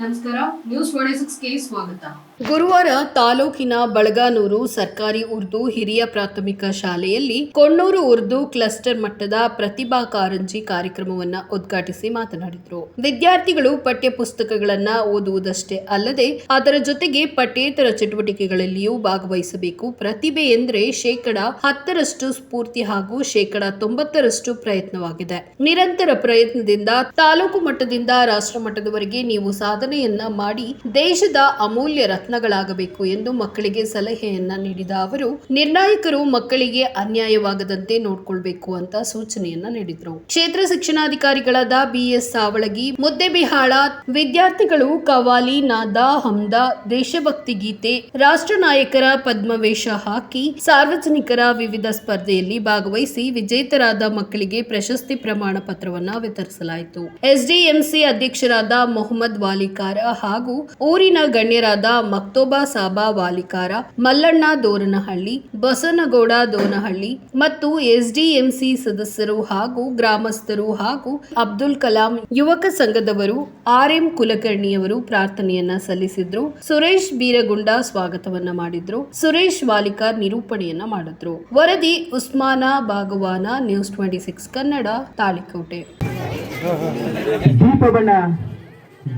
ನಮಸ್ಕಾರ ನ್ಯೂಸ್ ಸ್ವಾಗತ. ಗುರುವಾರ ತಾಲೂಕಿನ ಬಳಗಾನೂರು ಸರ್ಕಾರಿ ಉರ್ದು ಹಿರಿಯ ಪ್ರಾಥಮಿಕ ಶಾಲೆಯಲ್ಲಿ ಕೊಣ್ಣೂರು ಉರ್ದು ಕ್ಲಸ್ಟರ್ ಮಟ್ಟದ ಪ್ರತಿಭಾ ಕಾರಂಜಿ ಕಾರ್ಯಕ್ರಮವನ್ನ ಉದ್ಘಾಟಿಸಿ ಮಾತನಾಡಿದರು. ವಿದ್ಯಾರ್ಥಿಗಳು ಪಠ್ಯ ಪುಸ್ತಕಗಳನ್ನ ಓದುವುದಷ್ಟೇ ಅಲ್ಲದೆ ಅದರ ಜೊತೆಗೆ ಪಠ್ಯೇತರ ಚಟುವಟಿಕೆಗಳಲ್ಲಿಯೂ ಭಾಗವಹಿಸಬೇಕು. ಪ್ರತಿಭೆ ಎಂದ್ರೆ ಶೇಕಡ ಹತ್ತರಷ್ಟು ಸ್ಫೂರ್ತಿ ಹಾಗೂ ಶೇಕಡ ತೊಂಬತ್ತರಷ್ಟು ಪ್ರಯತ್ನವಾಗಿದೆ. ನಿರಂತರ ಪ್ರಯತ್ನದಿಂದ ತಾಲೂಕು ಮಟ್ಟದಿಂದ ರಾಷ್ಟ್ರ ಮಟ್ಟದವರೆಗೆ ನೀವು ಸಾಧನೆಯನ್ನ ಮಾಡಿ ದೇಶದ ಅಮೂಲ್ಯ ರತ್ನಗಳಾಗಬೇಕು ಎಂದು ಮಕ್ಕಳಿಗೆ ಸಲಹೆಯನ್ನ ನೀಡಿದ ಅವರು, ನಿರ್ಣಾಯಕರು ಮಕ್ಕಳಿಗೆ ಅನ್ಯಾಯವಾಗದಂತೆ ನೋಡ್ಕೊಳ್ಬೇಕು ಅಂತ ಸೂಚನೆಯನ್ನ ನೀಡಿದ್ರು. ಕ್ಷೇತ್ರ ಶಿಕ್ಷಣಾಧಿಕಾರಿಗಳಾದ ಬಿಎಸ್ ಸಾವಳಗಿ, ಮುದ್ದೆಬಿಹಾಳ, ವಿದ್ಯಾರ್ಥಿಗಳು ಕವಾಲಿ, ನಾದ, ಹಮ್ದ, ದೇಶಭಕ್ತಿ ಗೀತೆ, ರಾಷ್ಟ್ರ ನಾಯಕರ ಪದ್ಮವೇಷ ಹಾಕಿ, ಸಾರ್ವಜನಿಕರ ವಿವಿಧ ಸ್ಪರ್ಧೆಯಲ್ಲಿ ಭಾಗವಹಿಸಿ ವಿಜೇತರಾದ ಮಕ್ಕಳಿಗೆ ಪ್ರಶಸ್ತಿ ಪ್ರಮಾಣ ಪತ್ರವನ್ನ ವಿತರಿಸಲಾಯಿತು. ಎಸ್ಡಿಎಂಸಿ ಅಧ್ಯಕ್ಷರಾದ ಮೊಹಮ್ಮದ್ ವಾಲಿಕಾರ ಹಾಗೂ ಊರಿನ ಗಣ್ಯರಾದ ಮಕ್ತೋಬಾ ಸಾಬಾ ವಾಲಿಕಾರ, ಮಲ್ಲಣ್ಣ ದೋರನಹಳ್ಳಿ, ಬಸನಗೌಡ ದೋನಹಳ್ಳಿ ಮತ್ತು ಎಸ್ಡಿಎಂಸಿ ಸದಸ್ಯರು ಹಾಗೂ ಗ್ರಾಮಸ್ಥರು ಹಾಗೂ ಅಬ್ದುಲ್ ಕಲಾಂ ಯುವಕ ಸಂಘದವರು ಆರ್ಎಂ ಕುಲಕರ್ಣಿಯವರು ಪ್ರಾರ್ಥನೆಯನ್ನ ಸಲ್ಲಿಸಿದ್ರು. ಸುರೇಶ್ ಬೀರಗುಂಡ ಸ್ವಾಗತವನ್ನ ಮಾಡಿದ್ರು. ಸುರೇಶ್ ವಾಲಿಕಾರ್ ನಿರೂಪಣೆಯನ್ನ ಮಾಡಿದ್ರು. ವರದಿ Usman Bagwan news twenty six Kannada, Talikote.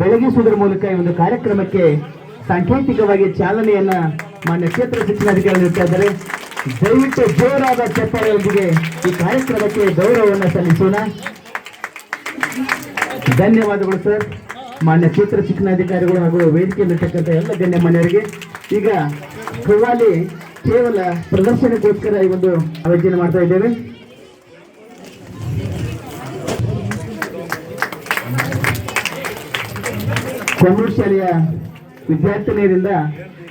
ಬೆಳಗಿಸುವುದರ ಮೂಲಕ ಈ ಒಂದು ಕಾರ್ಯಕ್ರಮಕ್ಕೆ ಸಾಂಕೇತಿಕವಾಗಿ ಚಾಲನೆಯನ್ನ ಮಾನ್ಯ ಕ್ಷೇತ್ರ ಶಿಕ್ಷಣಾಧಿಕಾರಿ ನೀಡ್ತಾ ಇದ್ದಾರೆ. ದಯವಿಟ್ಟು ಜೋರಾದ ಚಪ್ಪಾಳೆಯೊಂದಿಗೆ ಈ ಕಾರ್ಯಕ್ರಮಕ್ಕೆ ಗೌರವವನ್ನು ಸಲ್ಲಿಸೋಣ. ಧನ್ಯವಾದಗಳು ಸರ್. ಮಾನ್ಯ ಕ್ಷೇತ್ರ ಶಿಕ್ಷಣಾಧಿಕಾರಿಗಳು ಹಾಗೂ ವೇದಿಕೆಯಲ್ಲಿರ್ತಕ್ಕಂಥ ಎಲ್ಲ ಗಣ್ಯಮಾನ್ಯರಿಗೆ ಈಗ ಖವಾಲಿ ಕೇವಲ ಪ್ರದರ್ಶನಕ್ಕೋಸ್ಕರ ಈ ಒಂದು ಆಯೋಜನೆ ಮಾಡ್ತಾ ಇದ್ದೇವೆ. ಕೊಣ್ಣೂರು ಶಾಲೆಯ ವಿದ್ಯಾರ್ಥಿನಿಯರಿಂದ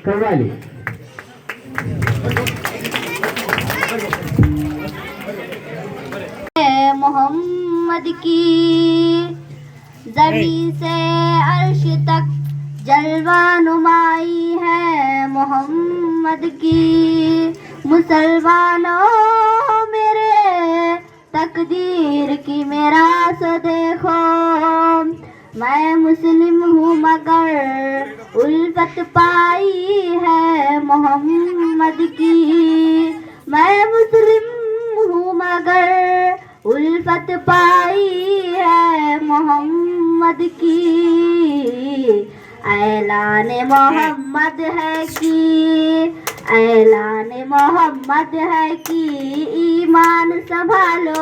ಕವ್ವಾಲಿ है मोहम्मद की जमी से अर्श तक जलवा नुमाई है मोहम्मद की मुसलमानों मुस्लिम हूँ मगर उल्फत पाई है मोहम्मद की। मैं मुस्लिम हूँ मगर उल्फत पाई है मोहम्मद की। ऐलान मोहम्मद है कि, ऐलान मोहम्मद है कि ईमान संभालो।